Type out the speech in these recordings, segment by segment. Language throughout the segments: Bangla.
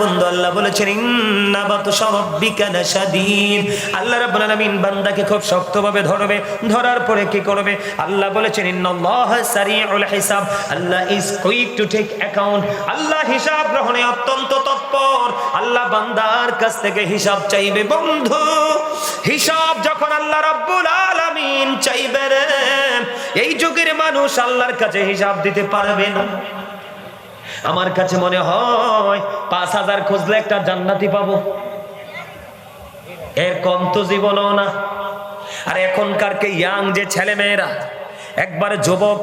বন্ধু, আল্লাহ বলেছেন আল্লাহ রাব্বুল বান্দাকে খুব ধরবে, ধরার পরে কি করবে? আল্লাহ বলেছেন হিসাব। চাইবে, বন্ধু। হিসাব যখন আল্লাহ চাইবে রে, এই যুগের মানুষ আল্লাহর কাছে হিসাব দিতে পারবে না। আমার কাছে মনে হয় পাঁচ হাজার খুঁজলে একটা জান্নাতি পাবো। এর কম তো জীবনও না। আর এখনকার কে ইয়াং যে ছেলে মেয়েরা একবারে যুবক,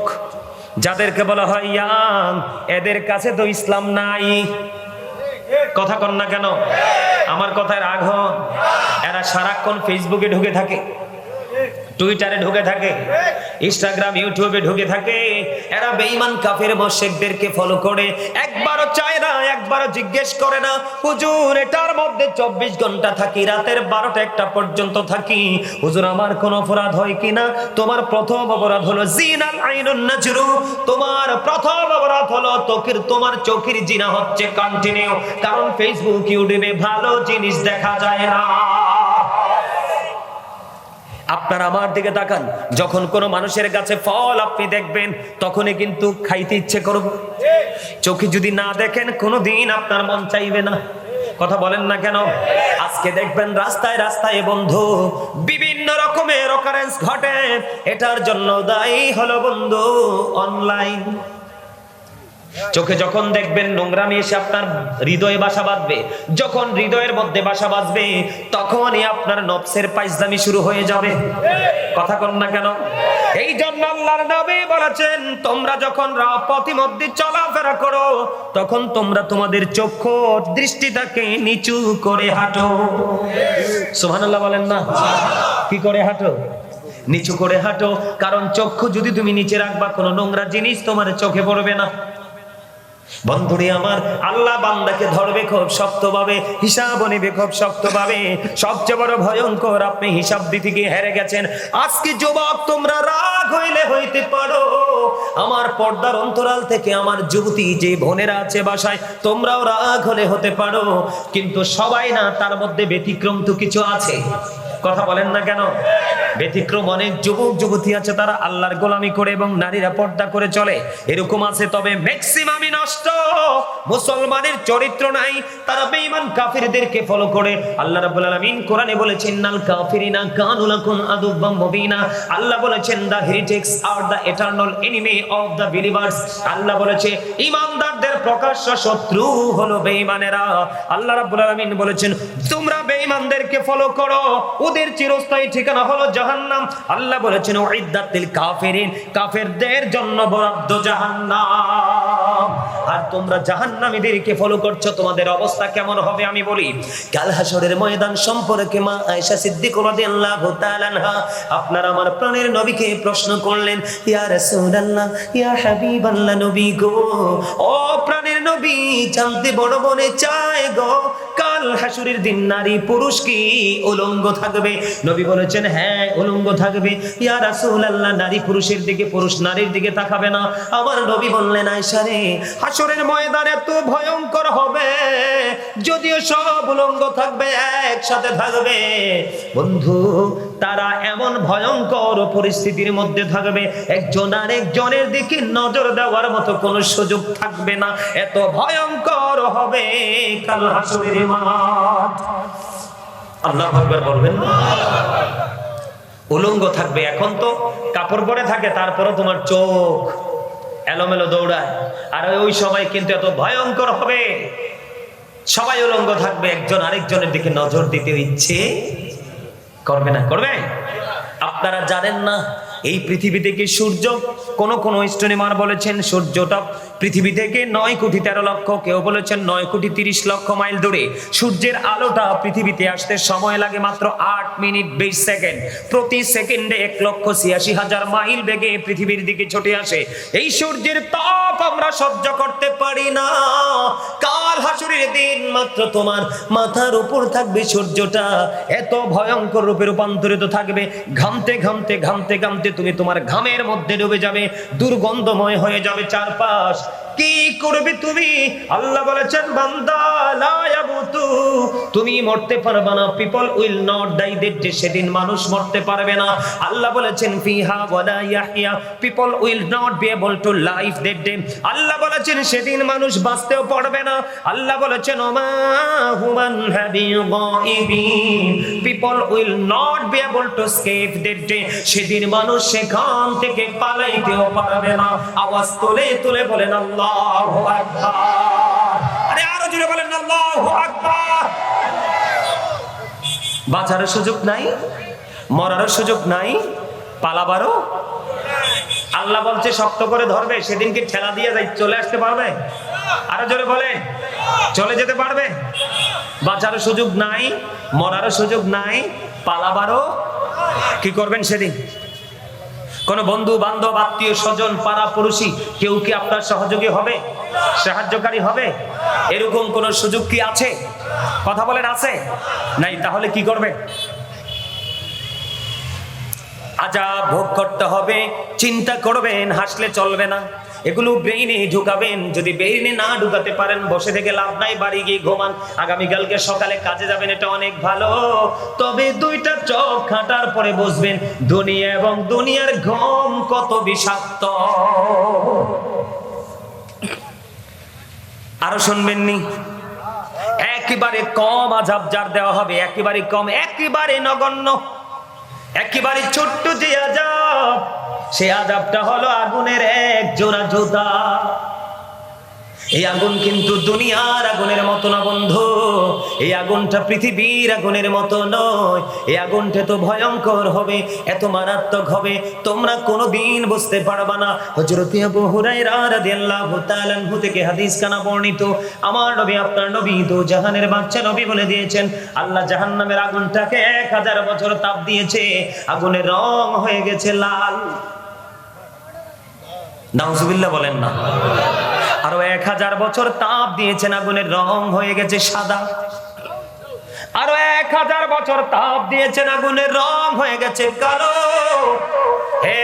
যাদেরকে বলা হয় ইয়াং, এদের কাছে তো ইসলাম নাই। কথা কন না কেন? আমার কথায় রাগ হন। এরা সারাক্ষণ ফেসবুকে ঢুকে থাকে, টুইটারে ঢুকে থাকে। ইনস্টাগ্রাম, ইউটিউবে ঢুকে থাকে। এরা বেঈমান কাফের মোশেকদেরকে ফলো করে। একবারও চায় না, একবারও জিজ্ঞেস করে না, হুজুর, এটার মধ্যে চব্বিশ ঘণ্টা থাকি, রাতের বারোটা একটা পর্যন্ত থাকি। হুজুর, আমার কোন অপরাধ হয় কিনা তোমার প্রথম অপরাধ হলো জিনাল আইনুন নাজরু। তোমার প্রথম অপরাধ হলো তোকের তোমার চোখের জিনা হচ্ছে কন্টিনিউ কারণ ফেসবুক ইউটিউবে ভালো জিনিস দেখা যায় না। আপনার আমার দিকে তাকান। যখন কোনো মানুষের কাছে ফল আপনি দেখবেন, তখনই কিন্তু খাইতে ইচ্ছে করব চোখে যদি না দেখেন কোনো দিন আপনার মন চাইবে না। কথা বলেন না কেন? আজকে দেখবেন রাস্তায় রাস্তায় বন্ধু, বিভিন্ন রকমের ঘটে। এটার জন্য দায়ী হলো বন্ধু অনলাইন চোখে যখন দেখবেন নোংরামি এসে আপনার হৃদয়ে বাসা বাঁধবে, যখন হৃদয়ের মধ্যে বাসা বাঁধবে, তখনই আপনার নফসের পাইজদামি শুরু হয়ে যাবে। কথা কন না কেন? এই জন্য আল্লাহর নবী বলেছেন, তোমরা যখন রা- পথিমধ্যে চলাফেরা করো, তখন তোমরা তোমাদের চক্ষু দৃষ্টিটাকে নিচু করে হাঁটো। সুবহানাল্লাহ বলেন না? কি করে হাঁটো? নিচু করে হাঁটো। কারণ চক্ষু যদি তুমি নিচে রাখবা, কোনো নোংরা জিনিস তোমার চোখে পড়বে না। বন্ধুরে আমার, আল্লাহ বান্দাকে ধরবে খুব শক্তভাবে, হিসাব নেবে খুব শক্তভাবে। সবচেয়ে বড় ভয়ঙ্কর, আপনি হিসাব দিতে গিয়ে হেরে গেছেন। আজকে যুবক, তোমরা রাগ হইলে হইতে পারো। আমার পর্দার অন্তরাল থেকে আমার যুবতী যে বোনেরা আছে বাসায়, তোমরাও রাগ হলে হতে পারো। কিন্তু সবাই না, তার মধ্যে ব্যতিক্রম তো কিছু আছে। কথা বলেন না কেন? ব্যতিক্রম অনেক যুবক যুবতী আছে, তারা আল্লাহর গোলামি করে এবং নারীরা পর্দা করে চলে। এরকম আছে, তবে ম্যাক্সিমামই নষ্ট। মুসলমানের চরিত্র নাই, তারা বেঈমান কাফিরদেরকে ফলো করে। আল্লাহ রাব্বুল আলামিন কোরআনে বলেছেন নাল কাফিরিনা কানু লাকুম আদুব্বাম মুবিনা। আল্লাহ বলেছেন the heretics R the eternal enemy of the believers আল্লাহ বলেছে ঈমানদারদের প্রকাশ্য শত্রু হলো বেঈমানেরা। আল্লাহ রাব্বুল আলামিন বলেছেন, তোমরা বেঈমানদেরকে ফলো করো। ওদের চিরস্থায়ী ঠিকানা হলো জাহান্নাম। আল্লাহ বলেছেন ওয়াইদাতিল কাফিরিন কাফেরদের জন্য বরাদ্দ জাহান্নাম। আর তোমরা জাহান্নামীদেরকে ফলো করছ, তোমাদের অবস্থা কেমন হবে আমি বলি। কাল হাসরের ময়দান সম্পর্কে মা আয়েশা সিদ্দিক আপনার আমার প্রাণের নবীকে প্রশ্ন করলেন, ইয়া নবী গো, ও প্রাণের নবী, জানতে বড় চায় গো, কাল হাসুরের দিন নারী পুরুষ কি উলঙ্গ থাকবে? নবী বলেছেন হ্যাঁ উলঙ্গ থাকবে। ইয়া রাসূলুল্লাহ, নারী পুরুষের দিকে পুরুষ নারীর দিকে তাকাবে না। আমার নবী বললেন, আয়েশা রে হাসরের ময়দান এত ভয়ঙ্কর হবে, যদিও সব উলঙ্গ থাকবে, একসাথে থাকবে। বন্ধু, তারা এমন ভয়ঙ্কর পরিস্থিতির মধ্যে থাকবে, একজন আরেকজনের দিকে নজর দেওয়ার মতো কোনো সুযোগ থাকবে না। এত ভয়ঙ্কর হবে কাল হাসরের মাঠ আল্লাহ আকবার বলবেন উলঙ্গ থাকবে এখন তো, কাপড় পরে থাকে তারপরে তোমার চোখ এলোমেলো দৌড়ায়। আর ওই সময় কিন্তু এত ভয়ঙ্কর হবে। সবাই উলঙ্গ থাকবে, একজন আরেকজনের দিকে নজর দিতে ইচ্ছে করবে না। করবে? আপনারা জানেন না, এই পৃথিবী থেকে সূর্য? কোন কোন স্টোনিমার বলেছেন, সূর্যটা পৃথিবী থেকে নয় কোটি তেরো লক্ষ, কেউ বলেছেন নয় কোটি তিরিশ লক্ষ মাইল দূরে। সূর্যের আলোটা পৃথিবীতে আসতে সময় লাগে মাত্র আট মিনিট বিশ সেকেন্ড। প্রতি সেকেন্ডে এক লক্ষ ছিয়াশি হাজার মাইল বেগে পৃথিবীর দিকে ছুটে আসে। এই সূর্যের তাপ আমরা সহ্য করতে পারি না। কাল হাসুরের দিন মাত্র তোমার মাথার উপর থাকবে সূর্যটা। এত ভয়ঙ্কর রূপে রূপান্তরিত থাকবে। ঘামতে ঘামতে ঘামতে ঘামতে তুমি তোমার ঘামের মধ্যে ডুবে যাবে। দুর্গন্ধময় হয়ে যাবে চারপাশ। us. কি করবে তুমি? আল্লাহ বলেছেন, বান্দা তুমি মরতে পারবে না। People will not die that সেদিন মানুষ মরতে পারবে না। আল্লাহ বলেছেন, ফিহা ওয়ালা Yahya people will not be able to life that day Allah বলেছেন, সেদিন মানুষ বাঁচতেও পারবে না। আল্লাহ বলেছেন, ওমা হুমান হাবি গাইবিন people will not be able to escape that day সেদিন মানুষ সেখান থেকে পালাইতেও পারবে না। আওয়াজ তুলে তুলে বলেন, আল্লাহু আকবার। আরে আরও জোরে বলেন, আল্লাহু সুযোগ নাই, মরারও সুযোগ নাই, পালাবারও। আল্লাহ বলছে, শক্ত করে ধরবে সেদিন কি ঠেলা দিয়ে যাই, চলে আসতে পারবে? আরও জোরে বলে চলে যেতে পারবে? বাঁচারও সুযোগ নাই, মরারও সুযোগ নাই, পালাবারও। কি করবেন সেদিন? কোন বন্ধু, বান্ধব, আত্মীয়, স্বজন, পাড়া, পড়োশি, কেউ কি আপনার সহযোগী হবে? সাহায্যকারী হবে? এরকম কোন সুযোগ কি আছে? কথা বলেন, আছে? নাই, তাহলে কি করবে? আজা ভোগ করতে হবে, চিন্তা করবেন, হাসলে চলবে না। এগুলো ব্রেইনে ঢুকাবেন। যদি ব্রেইনে না ঢুকাতে পারেন, বসে থেকে লাভ নাই, বাড়ি গিয়ে ঘুমান। আগামীকালকে সকালে কাজে যাবেন, এটা অনেক ভালো। তবে দুইটা চোখ খাটার পরে বসবেন দুনিয়া এবং দুনিয়ার ঘুম কত বিষাক্ত। আরও শুনবেন নি? একেবারে কম আজাব যার দেওয়া হবে, একেবারে কম, একেবারে নগণ্য, একেবারে ছোট্ট যে আজাব। সে আজাবটা হলো আগুনের এক জোড়া জোদা এই আগুন কিন্তু দুনিয়ার আগুনের মতো না বন্ধু। এই আগুনটা পৃথিবীর আগুনের মতো নয়। এই আগুনটা তো ভয়ঙ্কর হবে, এত মারাত্মক হবে, তোমরা কোনোদিন বুঝতে পারবা না। হযরত আবু হুরায়রা রাদিয়াল্লাহু তাআলা আনহু থেকে হাদিস কানা বর্ণিত, আমার নবী আপনার নবী তো জাহানের বাচ্চা নবী বলে দিয়েছেন, আল্লাহ জাহান্নামের আগুনটাকে এক হাজার বছর তাপ দিয়েছে, আগুনের রং হয়ে গেছে লাল। নাউজুবিল্লাহ বলেন না। আরও এক হাজার বছর তাপ দিয়েছেন আগুনের রং হয়ে গেছে সাদা। আরও এক হাজার বছর তাপ দিয়েছেন আগুনের রং হয়ে গেছে কালো।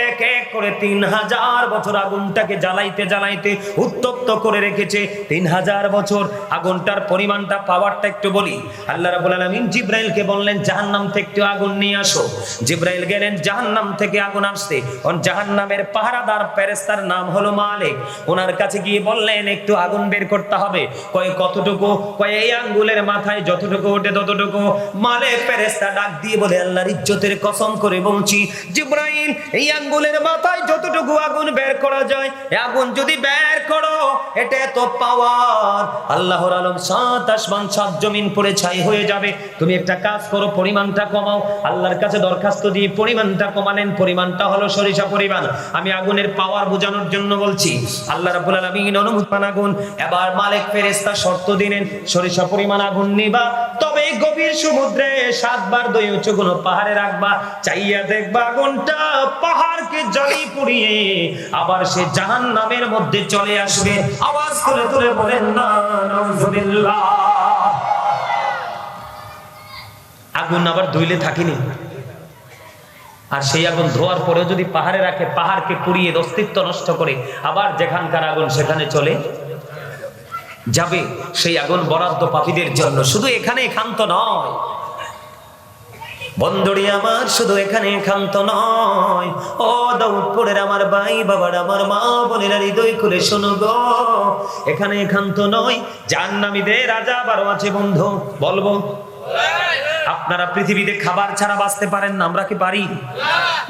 এক এক করে তিন হাজার বছর আগুনটাকে জ্বালাইতে জ্বালাইতে উত্তপ্ত করে রেখেছে। তিন হাজার বছর আগুনটার পরিমাণটা পাওয়ারটা একটু বলি। আল্লাহ রাবুল আলমিন জিব্রাইলকে বললেন, জাহান্নাম থেকে আগুন নিয়ে আসো। জিব্রাইল গেলেন, জাহান্নাম থেকে আগুন আসতে ওন জাহান্নামের পাহারাদার ফেরেস্তার নাম হলো মালিক। ওনার কাছে গিয়ে বললেন, একটু আগুন বের করতে হবে। কয় কতটুকু, কয় এই আঙ্গুলের মাথায় যতটুকু ওঠে ততটুকু মালিক ফেরেস্তা ডাক দিয়ে বলে, আল্লাহর ইজ্জতের কসম করে বলছি, জিব্রাইল, এই আঙ্গুলের মাথায় যতটুকু আগুন বের করা যায় আগুন যদি বের করো, এটা এত পাওয়ার আল্লাহর আলম সাত আসমান, সাত জমিন পড়ে ছাই হয়ে যাবে। তুমি একটা কাজ করো, পরিমাণটা কমাও। আল্লাহর কাছে দরখাস্ত দিয়ে পরিমাণটা কমালেন, পরিমাণটা হলো সরিষা পরিমাণ। আমি আগুনের পাওয়ার বোঝানোর জন্য বলছি, আল্লাহ রাব্বুল আলামিন অনুমতি আগুন। এবার মালিক ফেরেশতা শর্ত দিলেন, সরিষা পরিমাণ আগুন নিবা, তবে গভীর সমুদ্রে সাতবার দই উঁচু কোনো পাহাড়ে রাখবা, চাইয়া দেখবা আগুনটা পাহাড়কে জ্বালিয়ে পুড়িয়ে আবার সে জাহান নামের মধ্যে চলে আসবে। আওয়াজ করে তুলে বলেন, না আগুন আবার ধুইলে থাকিনি। আর সেই আগুন ধোয়ার পরেও যদি পাহাড়ে রাখে, পাহাড়কে পুড়িয়ে অস্তিত্ব নষ্ট করে আবার যেখানকার আগুন সেখানে চলে যাবে সেই আগুন বরাদ্দ পাখিদের জন্য। শুধু এখানে ক্ষান্ত নয়। বন্দরি আমার শুধু এখানে ক্ষান্ত নয়। ও দাউদপুরের আমার ভাই বাবার, আমার মা বোনেরা হৃদয় খুলে শোনো গো। এখানে ক্ষান্ত নয়। জাহান্নামীদের রাজা বারো আছে বন্ধু, বলব। আপনারা পৃথিবীতে খাবার ছাড়া বাঁচতে পারেন না, আমরা কি পারি?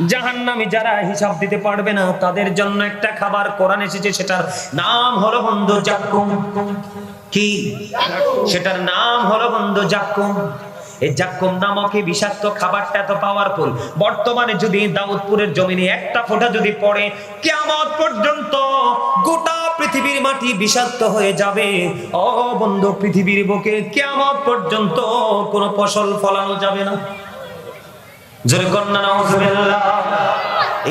জাহান্নামী যারা হিসাব দিতে পারবে না, তাদের জন্য একটা খাবার কোরআন এসেছে, সেটার নাম হলো বন্ধু জাক্কুম। কি? সেটার নাম হলো বন্ধু জাক্কুম। এই জাক্কুম নামক বিষাক্ত খাবারটা এত পাওয়ারফুল বর্তমানে যদি দাউদপুরের জমিনে একটা ফোঁটা যদি পড়ে কেমন পর্যন্ত গোটা পৃথিবীর মাটি বিষাক্ত হয়ে যাবে। ও বন্ধু, পৃথিবীর বুকে কেমন পর্যন্ত কোনো ফসল ফলানো যাবে না। জোরে কন্যা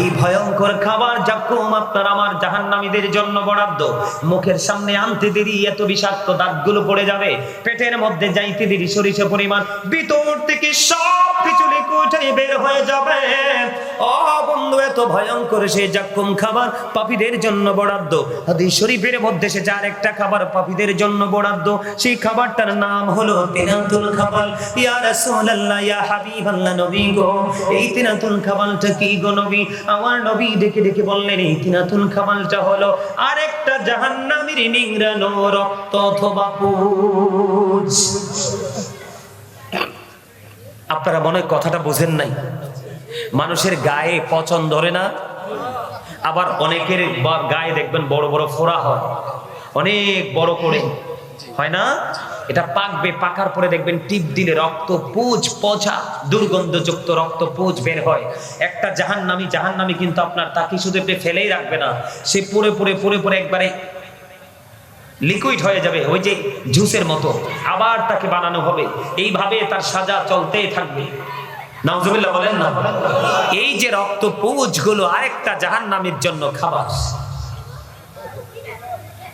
এই ভয়ঙ্কর খাবার জাকুম আপনার আমার জাহান্নামীদের জন্য বরাদ্দ, মুখের সামনে আনতে দেরি, এত বিষাক্ত দাঁতগুলো পড়ে যাবে, পেটের মধ্যে যাইতে দেরি, সরিষা পরিমাণ, ভিতর থেকে সব কিছু লিকুইড বের হয়ে যাবে। ও বন্ধু, এত ভয়ঙ্কর সেই জাকুম খাবার পাপীদের জন্য বরাদ্দ হাদিস শরীফের মধ্যে সে যার একটা খাবার পাপীদের জন্য বরাদ্দ, সেই খাবারটার নাম হলো তিনাতুল খাবার ইয়া রাসূলুল্লাহ, ইয়া হাবিবাল্লাহ নবী গো, এই তিনাতুল খাবারটা কি গো নবী? আমার নবী ডেকে ডেকে বললেন, এই তিনাতুল খাবারটা হলো আরেকটা জাহান্নামীর নিংড়ানো রক্ত অথবা পুজ। আপনারা মনে কথাটা বোঝেন নাই। মানুষের গায়ে পচন ধরে না, আবার অনেকের গায়ে দেখবেন বড় বড় ফোড়া হয়, অনেক বড় করে, হয় না? এটা পাকবে, পাকার পরে দেখবেন টিপ দিলে রক্ত পুজ, পচা, দুর্গন্ধযুক্ত রক্ত পুজ বের হয়। একটা জাহান্নামী জাহান্নামী কিন্তু আপনার তাকে শুধু ফেলেই রাখবে না। সে পুরে পুরে পুরে পরে একবারে লিকুইড হয়ে যাবে, ওই যে জুসের মতো। আবার তাকে বানানো হবে। এইভাবে তার সাজা চলতেই থাকবে। নাউজুবিল্লাহ বলেন না? এই যে রক্ত পুজগুলো আরেকটা জাহান নামের জন্য খাবার।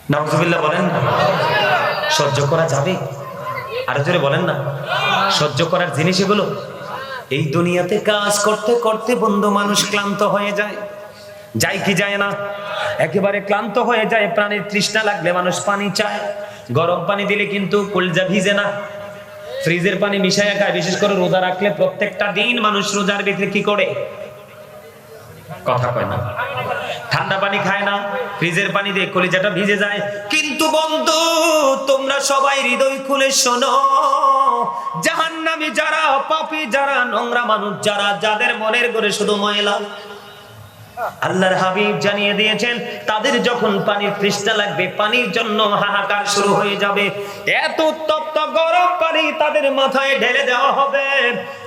নাউজুবিল্লাহ বলেন না? সহ্য করা যাবে? আরও জোরে বলেন না। সহ্য করার জিনিস এগুলো? এই দুনিয়াতে কাজ করতে করতে বন্ধু মানুষ ক্লান্ত হয়ে যায়। যায় কি যায় না? একেবারে ক্লান্ত হয়ে যায়, প্রাণীর তৃষ্ণা লাগলে মানুষ পানি চায়। গরম পানি দিলে কিন্তু কলজা ভিজে না। ফ্রিজের পানি মিশাইয়া খায়, বিশেষ করে রোজা রাখলে প্রত্যেকটা দিন মানুষ রোজার ভিতরে কি করে? কথা কয় না। ঠান্ডা পানি খায় না, ফ্রিজের পানি দিয়ে কলিজাটা ভিজে যায়। কিন্তু বন্ধু, তোমরা সবাই হৃদয় খুলে শোনো, জাহান্নামী যারা, পাপী যারা, নোংরা মানুষ যারা, যাদের মনের করে শুধু ময়লা। আল্লাহর হাবিব জানিয়ে দিয়েছেন, তাদের যখন পানির তৃষ্ণা লাগবে, পানির জন্য হাহাকার শুরু হয়ে যাবে। এত উত্তপ্ত গরম তাদের মাথায় ঢেলে দেওয়া হবে।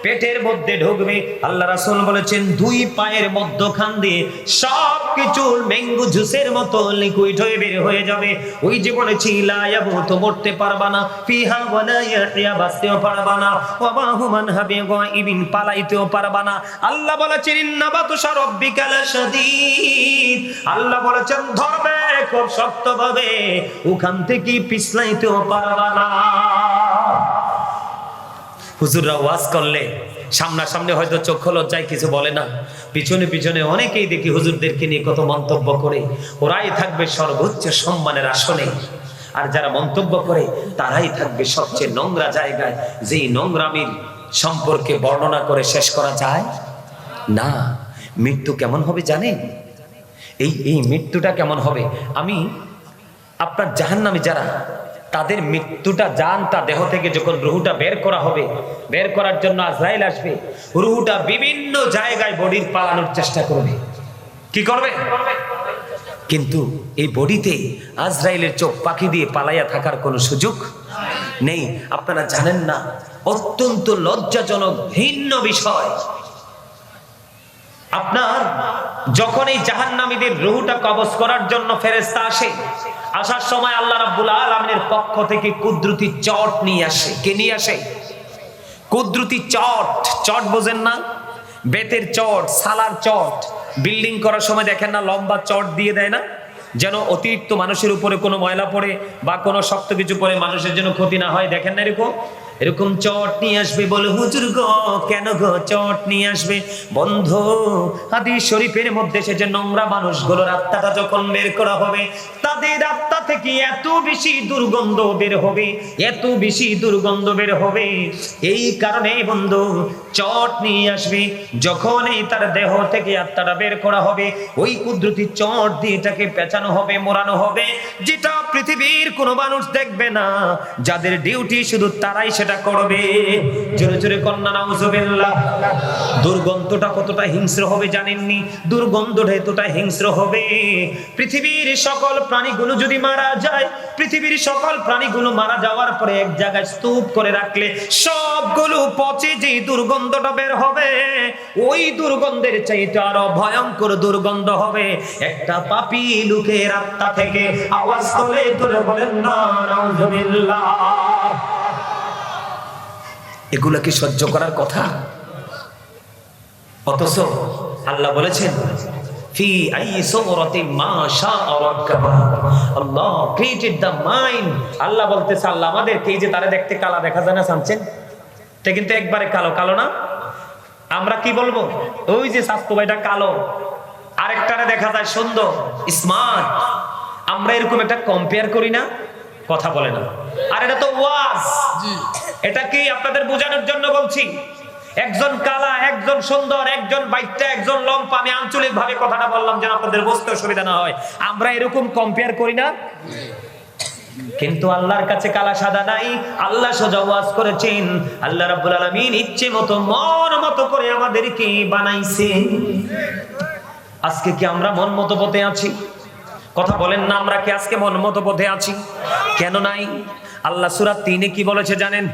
পেটের মধ্যে ঢুকবে। আল্লাহ রাসূল বলেছেন, দুই পায়ের মধ্যখান দিয়ে সব কিছু ম্যাঙ্গো জুসের মতো লিকুইড হয়ে বের হয়ে যাবে। ওই যে বলেছি লায়াবু তো মরতে পারবা না। ফিহা ওয়ালা বাঁচতেও পারবা না। ওয়া হুমান হাবে পালাইতেও পারবা না। আল্লাহ বলেছেন ইন্নাবাতু শারাব্বিকা লাশাদীদ আল্লাহ বলেছেন, ধরবে খুব শক্তভাবে। ওখান থেকে পিছলাইতেও পারবা না। হুজুররা ওয়াজ করলে সামনাসামনি হয়তো চক্ষু লজ্জায় কিছু বলে না। পিছনে পিছনে অনেকেই দেখি হুজুরদেরকে নিয়ে কত মন্তব্য করে। ওরাই থাকবে সর্বোচ্চ সম্মানের আসনে। আর যারা মন্তব্য করে, তারাই থাকবে সবচেয়ে নোংরা জায়গায়। যেই নোংরামির সম্পর্কে বর্ণনা করে শেষ করা যায়? না। মৃত্যু কেমন হবে জানেন? এই এই মৃত্যুটা কেমন হবে? আমি আপনার জাহান্নামে যারা তাদের মৃত্যুটা যান তা দেহ থেকে যখন রুহুটা বের করা হবে, বের করার জন্য আজরাইল আসবে, রুহুটা বিভিন্ন জায়গায় বডির পালানোর চেষ্টা করবে। কি করবে? কিন্তু এই বডিতে আজরাইলের চোখ পাখি দিয়ে পালাইয়া থাকার কোনো সুযোগ নেই। আপনারা জানেন না, অত্যন্ত লজ্জাজনক ভিন্ন বিষয়। আপনার যখন এই জাহান্নামীদের রুহুটা কবজ করার জন্য ফেরেস্তা আসে, আসার সময় আল্লাহ রাব্বুল আলামিনের পক্ষ থেকে কুদরতি চট নিয়ে আসে। কে নিয়ে আসে? কুদরতি চট। চট বোঝেন না? বেতের চট, সালার চট। বিল্ডিং করার সময় দেখেন না, লম্বা চট দিয়ে দেয় না? যেন অতিরিক্ত মানুষের উপরে কোনো ময়লা পড়ে বা কোনো শক্ত কিছু পড়ে মানুষের জন্য ক্ষতি না হয়। দেখেন না এরকম? এরকম চট নিয়ে আসবে বলে, হুজুর গো, কেন গো চট নিয়ে আসবে? বন্ধ হাদি শরীফের মধ্যে সে যে নোংরা মানুষগুলোর আত্মাটা যখন বের করা হবে, তাদের আত্মা থেকে এত বেশি দুর্গন্ধ বের হবে, এত বেশি দুর্গন্ধ বের হবে। এই কারণে বন্ধু চট নিয়ে আসবে যখন এই তার দেহ থেকে আত্মাটা বের করা হবে, ওই কুদরতি চট দিয়ে এটাকে পেঁচানো হবে, মোড়ানো হবে, যেটা পৃথিবীর কোনো মানুষ দেখবে না। যাদের ডিউটি শুধু তারাই সেটা করবে। জোরে জোরে কন্যা, নাউজুবিল্লাহ। দুর্গন্ধটা কতটা হিংস্র হবে জানেননি? দুর্গন্ধটা এতটা হিংস্র হবে। পৃথিবীর সকল প্রাণীগুলো যদি মারা যায়, পৃথিবীর সকল প্রাণীগুলো মারা যাওয়ার পরে এক জায়গায় স্তূপ করে রাখলে সবগুলো পচে যে দুর্গন্ধটা বের হবে। ওই দুর্গন্ধের চাইতে আরও ভয়ঙ্কর দুর্গন্ধ হবে। একটা পাপি লুকের আত্মা থেকে আওয়াজ তোলে তোলে বলেন, না এগুলো কি সহ্য করার কথা? অথচ আল্লাহ বলেছেন, ফি আই সূরাতিন মা শাআ রাক্কাবা Allah created the mind. Allah বলতেছে, আল্লাহ আমাদেরকে এই যে তারা দেখতে কালা দেখা যায় না, জানছেন? এটা কিন্তু একবারে কালো কালো না? আমরা কি বলব? ওই যে স্বাস্থ্য ভাইটা কালো। আরেকটারে দেখা যায় সুন্দর স্মার্ট আমরা এরকম একটা কম্পেয়ার করি না কথা বলে না। আর এটা তো ওয়াজ। এটা কি আপনাদের বোঝানোর জন্য বলছি? একজন কালা একজন সুন্দর একজন বাইকটা একজন লম্পা আমি আঞ্চলিক ভাবে কথাটা বললাম যেন আপনাদের বুঝতে অসুবিধা না হয়। আমরা এরকম কম্পেয়ার করি না? কিন্তু আল্লাহর কাছে কালা সাদা নাই। আল্লাহ সোজা ওয়াজ করেছেন। আল্লাহ রাব্বুল আলামিন ইচ্ছে মতো মন মতো করে আমাদেরকে বানাইছে। আজকে কি আমরা মন মতো পথে আছি? কথা বলেন না আমরা কি আজকে মন মতো পথে আছি? কেন নাই? আল্লাহ সূরা 3 এ কি বলেছে জানেন?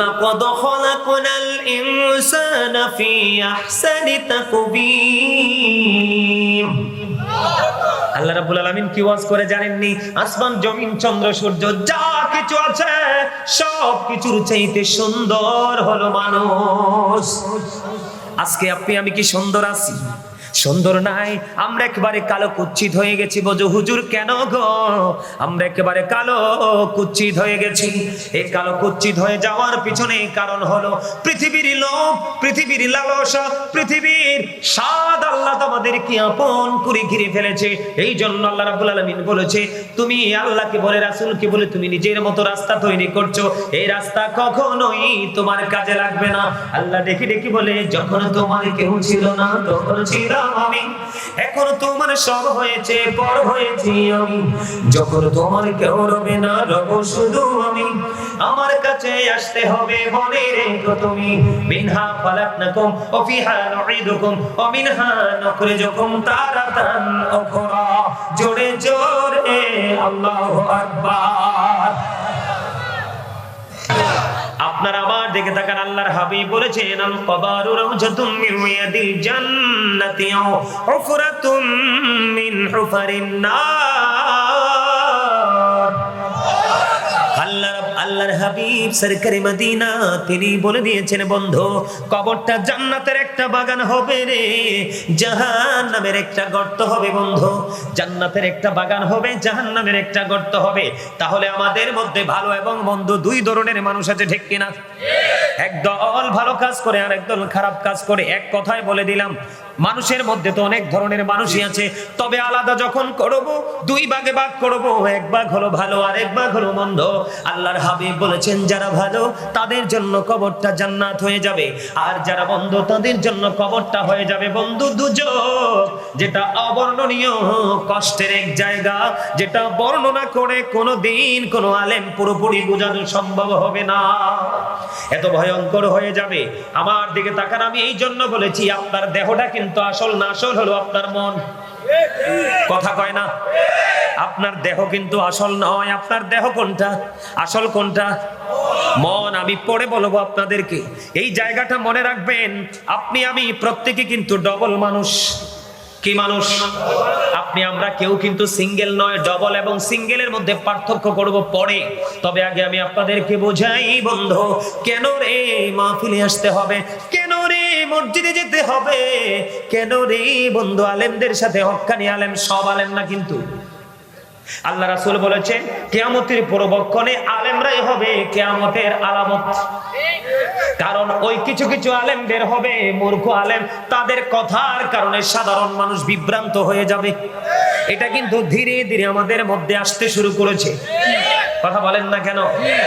লাকাদ খালাকনাল ইনসানা ফি আহসানি তাকবীর আল্লাহ রাব্বুল আলামিন কি ওয়াজ করে জানেননি? আসমান, জমিন, চন্দ্র, সূর্য, যা কিছু আছে, সব কিছুর চাইতে সুন্দর হলো মানুষ। আজকে আপনি আমি কি সুন্দর আছি? সুন্দর নাই। আমরা একেবারে কালো কুচ্ছিত হয়ে গেছি বোঝো, হুজুর কেন গো? আমরা একেবারে কালো কুচ্ছিত হয়ে গেছি। এই কালো কুচ্ছিত হয়ে যাওয়ার পিছনে কারণ হলো পৃথিবীর লোভ, পৃথিবীর লালসা, পৃথিবীর স্বাদ আল্লাহ তোমাদেরকে আপন করে ঘিরে ফেলেছে। এই জন্য আল্লাহ রাব্বুল আলামিন বলেছে, তুমি আল্লাহকে বলে, রাসূলকে বলে, তুমি নিজের মতো রাস্তা তৈরি করছ। এই রাস্তা কখনোই তোমার কাজে লাগবে না। আল্লাহ দেখি দেখি বলে, যখন তোমার কেউ ছিল না, তখন ছিলাম আমি। এখন তোমার সব হয়েছে, পর হয়েছি আমি। যখন তোমার কেউ রবে না, রব শুধু আমি। আমার কাছে আসতে হবে মনে রেখো তুমি। মিনহা ফালাকনাকুম ও ফিহা নুঈদুকুম ও মিনহা নুখরিজুকুম তারাতান উখরা। জোরে জোরে আল্লাহু আকবার। আপনার আবার দেখে থাকার আল্লাহর হাবিব বলেছেন আল কবারু রাউজাতুম মিন আল্লাহর হাবিব সরকারি মদিনা তিনি বলে দিয়েছেন বন্ধু কবরটা জান্নাতের একটা বাগান হবে রে। জাহান্নামের একটা গর্ত হবে বন্ধু। জান্নাতের একটা বাগান হবে জাহান্নামের একটা গর্ত হবে। তাহলে আমাদের মধ্যে ভালো এবং মন্দ দুই ধরনের মানুষ আছে ঠিক কিনা? একদল ভালো কাজ করে আর একদল খারাপ কাজ করে। এক কথায় বলে দিলাম মানুষের মধ্যে তো অনেক ধরনের মানুষই আছে। তবে আলাদা যখন করব, দুই ভাগে ভাগ করব, এক ভাগ হলো ভালো আর এক ভাগ হলো মন্দ। আল্লাহর হাবিব বলেছেন, যারা ভালো, তাদের জন্য কবরটা জান্নাত হয়ে যাবে। আর যারা মন্দ, তাদের জন্য কবরটা হয়ে যাবে। বন্ধু, দুজক, যেটা অবর্ণনীয়, কষ্টের এক জায়গা। যেটা বর্ণনা করে কোনো দিন কোনো আলেম পুরোপুরি বোঝানো সম্ভব হবে না। এত ভয়ঙ্কর হয়ে যাবে। আমার দিকে তাকান, আমি এই জন্য বলেছি, আপনার দেহটা কিন্তু আসল না আসল হলো আপনার মন। কথা কয় না? আপনার দেহ কিন্তু আসল নয়। আপনার দেহ কোনটা? আসল কোনটা? মন। আমি পড়ে বলব আপনাদেরকে, এই জায়গাটা মনে রাখবেন, আপনি আমি প্রত্যেকে কিন্তু ডবল মানুষ। কি মানুষ? আপনি, আমরা কেউ কিন্তু সিঙ্গেল নয় ডবল এবং সিঙ্গেলের মধ্যে পার্থক্য করব পরে। তবে আগে আমি আপনাদেরকে বোঝাই, বন্ধু, কেন রে মাহফিলে আসতে হবে? কেন রে মসজিদে যেতে হবে? কেন রে বন্ধু আলেমদের সাথে হক্কানি আলেম সব আলেম না কিন্তু? আল্লাহ রাসূল বলেছেন কিয়ামতের পূর্বক্ষণে আলেমরাই হবে কিয়ামতের আলামত। কারণ ওই কিছু কিছু আলেম বের হবে মূর্খ আলেম, তাদের কথার কারণে সাধারণ মানুষ বিভ্রান্ত হয়ে যাবে। এটা কিন্তু ধীরে ধীরে আমাদের মধ্যে আসতে শুরু করেছে। কথা বলেন না কেন?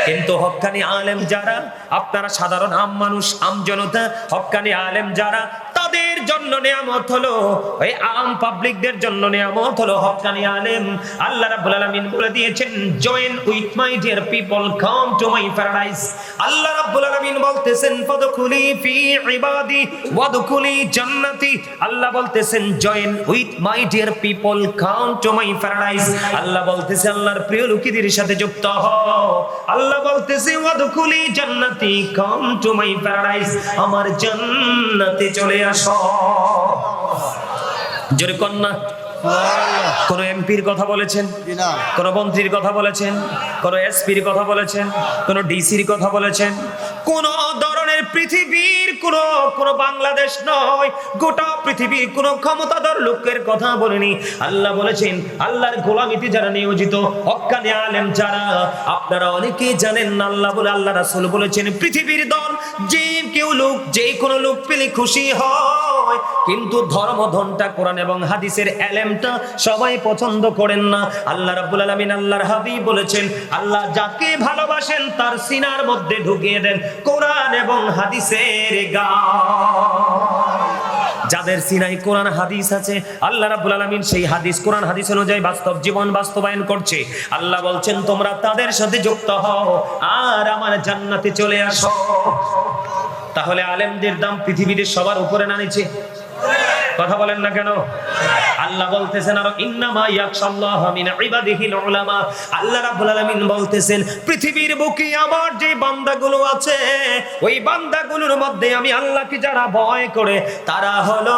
কিন্তু হক্কানি আলেম যারা, আপনারা সাধারণ আম মানুষ, আম জনতা হক্কানি আলেম যারা, তাদের জন্য নিয়ামত হলো, ওই আম পাবলিকদের জন্য নিয়ামত হলো হক্কানি আলেম। আল্লাহ রাব্বুল আলামিন বলে দিয়েছেন join with my dear people come to my paradise Allah রাব্বুল আলামিন বলতেছেন, ফদখুলি ফি ইবাদি, ওয়াদখুলি জান্নাতি। আল্লাহ বলতেছেন join with my dear people come to my paradise Allah বলতেছে, আল্লাহর প্রিয় লোকেদের সাথে যুক্ত হও। আল্লাহ বলতেছে, ওয়াদখুলি জান্নাতি কাম টু মাই প্যারাডাইস আমার জান্নাতে চলে আসো। জোরে কন্যা। কোন এমপির কথা বলেছেন? কোন মন্ত্রীর কথা বলেছেন? কোন এসপির কথা বলেছেন? কোন ডিসির কথা বলেছেন? কোন পৃথিবীর কোন কোন বাংলাদেশ নয়, গোটা পৃথিবীর কোন ক্ষমতাধর লোকের কথা বলেনি। আল্লাহ বলেছেন, আল্লাহর গোলামিতে যারা নিয়োজিত হক্কানি আলেম যারা, আপনারা অনেকেই জানেন আল্লাহ বলে, আল্লাহ রাসূল বলেছেন, পৃথিবীর দল যে কেউ লোক, যে কোনো লোক পেলে খুশি হয়। কিন্তু ধর্মধনটা কোরআন এবং হাদিসের এলেমটা সবাই পছন্দ করেন না। আল্লাহ রাব্বুল আলামিন, আল্লাহর হাবিব বলেছেন, আল্লাহ যাকে ভালোবাসেন, তার সিনার মধ্যে ঢুকিয়ে দেন। কোরআন এবং হাদিসের গান। যাদের সিনাই কোরআন হাদিস আছে, আল্লাহ রাব্বুল আলামিন সেই হাদিস, কোরআন হাদিস অনুযায়ী বাস্তব জীবন বাস্তবায়ন করছে। আল্লাহ বলছেন, তোমরা তাদের সাথে যুক্ত হও, আর আমার জান্নাতে চলে আসো। তাহলে আলেমদের দাম পৃথিবীতে সবার উপরে না নিচে কথা বলেন না কেন? আল্লাহ বলতেছেন আর, ইন্নামা ইয়াকশাল্লাহ মিন ইবাদিহিল উলামা। আল্লাহ রাব্বুল আলামিন বলতেছেন, পৃথিবীর বুকে আমার যে বান্দাগুলো আছে, ওই বান্দাগুলোর মধ্যে আমি আল্লাহকে যারা ভয় করে, তারা হলো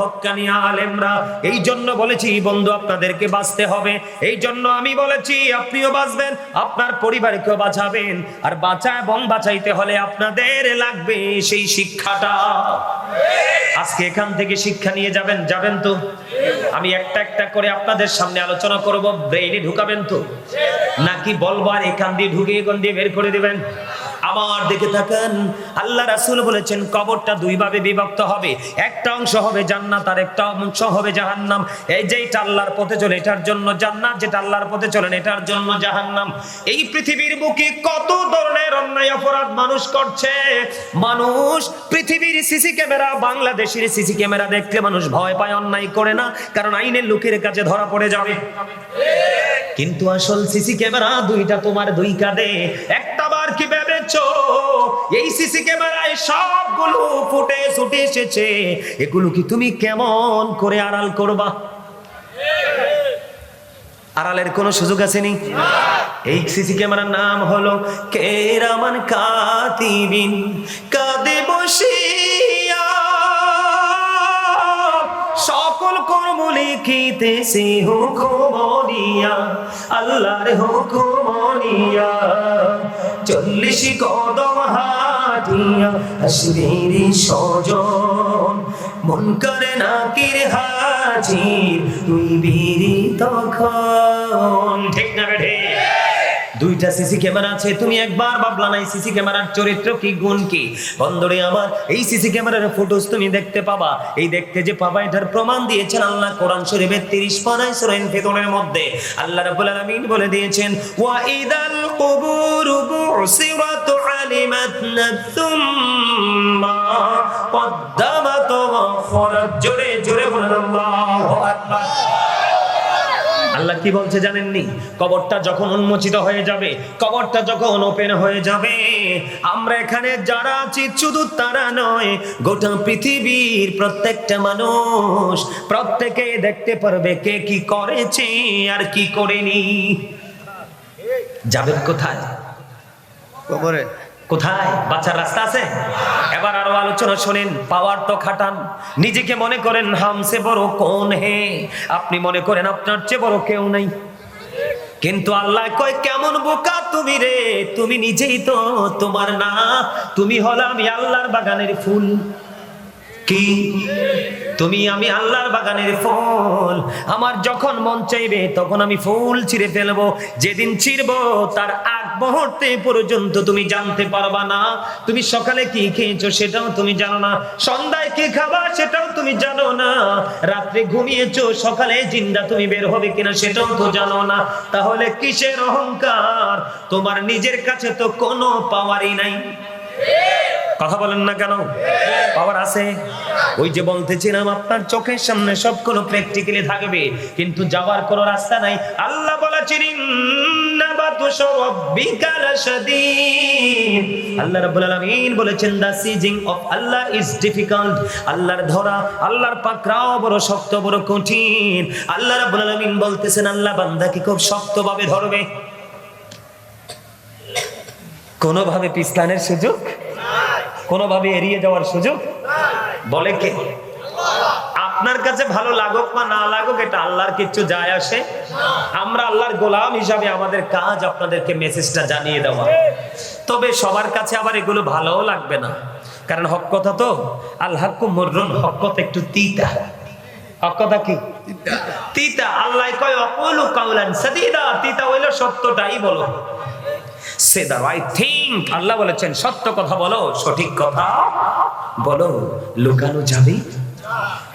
হক্কানি আলেমরা। এই জন্য বলেছি, বন্ধু, আপনাদেরকে বাঁচতে হবে। এই জন্য আমি বলেছি, আপনিও বাঁচবেন, আপনার পরিবারকেও বাঁচাবেন। আর বাঁচা এবং বাঁচাইতে হলে আপনাদের লাগবে সেই শিক্ষাটা। আজকে এখান থেকে শিক্ষা নিয়ে যাবেন যাবেন তো? আমি একটা একটা করে আপনাদের সামনে আলোচনা করব ব্রেইনে ঢুকাবেন তো? নাকি বলবার এখান দিয়ে ঢুকে এখান দিয়ে বের করে দিবেন? আমার দিকে তাকান আল্লাহ রাসূল বলেছেন, কবরটা দুই ভাবে বিভক্ত হবে। একটা অংশ হবে জান্নাত আর একটা অংশ হবে জাহান্নাম। এই যেটা আল্লাহর পথে চলে, এটার জন্য জান্নাত, যেটা আল্লাহর পথে চলেন এটার জন্য জাহান্নাম। এই পৃথিবীর বুকে কত ধরনের অন্যায় অপরাধ মানুষ করছে? মানুষ পৃথিবীর সিসি ক্যামেরা, বাংলাদেশের সিসি ক্যামেরা দেখলে মানুষ ভয় পায়, অন্যায় করে না, কারণ আইনের লোকের কাছে ধরা পড়ে যাবে। কিন্তু আসল সিসি ক্যামেরা দুইটা তোমার দুই কাঁধে। একটা বার কি ভেবেছো এই সিসি ক্যামেরায় সবগুলো ফুটে ছুটে এসেছে। এগুলো কি তুমি কেমন করে আড়াল করবা? আড়ালের কোনো সুযোগ আসেনি এই সিসি ক্যামেরার নাম হলো কেরামান কাতিবিন। কাদে বসিয়া। সকল কর্ম লিখিতেছে হুকুমনিয়া আল্লাহর হুকুমনিয়া চল্লিশ কদম হাতিয়া আসবিরি সজন মন করে না কির হাজির, তুই বিরি তখন ঠিক না বেঠে দুইটা সিসি ক্যামেরা আছে, তুমি একবার ভাবলা না এই সিসি ক্যামেরার চরিত্র কি, গুণ কি? বন্ধুরে আমার, এই সিসি ক্যামেরার ফুটেজ তুমি দেখতে পাবা। এই দেখতে যে পাবা এটার প্রমাণ দিয়েছেন, আল্লাহ কোরআন শরীফের 30 পারায় সূরা ইনফিতরের মধ্যে। আল্লাহ রাব্বুল আলামিন বলে দিয়েছেন ওয়া ইদাল কুবুর বুসিরাত আলিমাত নাতুম্মা কদ্দামাত ওয়া খরাত জোরে জোরে বলেন, আল্লাহু আল্লাহ কি বলছে জানেননি? কবরটা যখন উন্মোচিত হয়ে যাবে, কবরটা যখন ওপেন হয়ে যাবে, আমরা এখানে যারা আছি শুধু তারা নয়, গোটা পৃথিবীর প্রত্যেকটা মানুষ প্রত্যেকে দেখতে পারবে কে কি করেছে আর কি করেনি। যাবেন কোথায়? কবরে। কোথায়? বাচ্চার রাস্তা আছে? এবার আরও আলোচনা শোনেন, পাওয়ার তো খাটান। নিজেকে মনে করেন হামসে বড় কোন হে? আপনি মনে করেন, আপনার চেয়ে বড় কেউ নাই। কিন্তু আল্লাহ কয়, কেমন বোকা তুমি রে? তুমি নিজেই তো তোমার না। তুমি হলো আমি আল্লাহর বাগানের ফুল। কি? তুমি আমি আল্লাহর বাগানের ফুল। আমার যখন মন চাইবে, তখন আমি ফুল ছিঁড়ে ফেলব। যেদিন ছিঁড়বো, তার আগ মুহূর্তে পর্যন্ত তুমি জানতে পারবা না। তুমি সকালে কি খেয়েছো সেটাও তুমি জানো না। সন্ধ্যায় কি খাবা সেটাও তুমি জানো না। রাত্রে ঘুমিয়েছো, সকালে জিন্দা তুমি বের হবে কিনা সেটাও তো জানো না। তাহলে কিসের অহংকার? তোমার নিজের কাছে তো কোনো পাওয়ারই নাই। কথা বলেন না কেন? পাওয়ার আছে। ওই যে বলতেছিলাম, আপনার চোখের সামনে সব কোনো প্র্যাকটিক্যালি থাকবে, কিন্তু যাওয়ার কোনো রাস্তা নাই। আল্লাহ ইন্নাবাতুশ আল্লাহ বলেছেন দা সিজিং আল্লাহ ইজ আল্লাহর ধরা, আল্লাহর বড় শক্ত, বড় কঠিন। বলতেছেন, আল্লাহ বান্দাকে খুব শক্তভাবে ধরবে। কোনোভাবে পিছলানের সুযোগ কোনোভাবে এড়িয়ে যাওয়ার সুযোগ? বলে কে? আপনার কাছে ভালো লাগুক বা না লাগুক এটা আল্লাহর কিচ্ছু যায় আসে। আমরা আল্লাহর গোলাম হিসাবে আমাদের কাজ আপনাদেরকে মেসেজটা জানিয়ে দেওয়া। তবে সবার কাছে আবার এগুলো ভালোও লাগবে না। কারণ হক কথা তো আল্লাহ মুররুন হক কথা একটু তিতা। হক কথা কি? তিতা। আল্লাহ কয় অকলু কাউলান সাদিদা। তিতা হইল সত্যটাই বলো। সে দা রাইট থিং আল্লাহ বলেছেন সত্য কথা বলো সঠিক কথা বলো। লুকানো যাবে?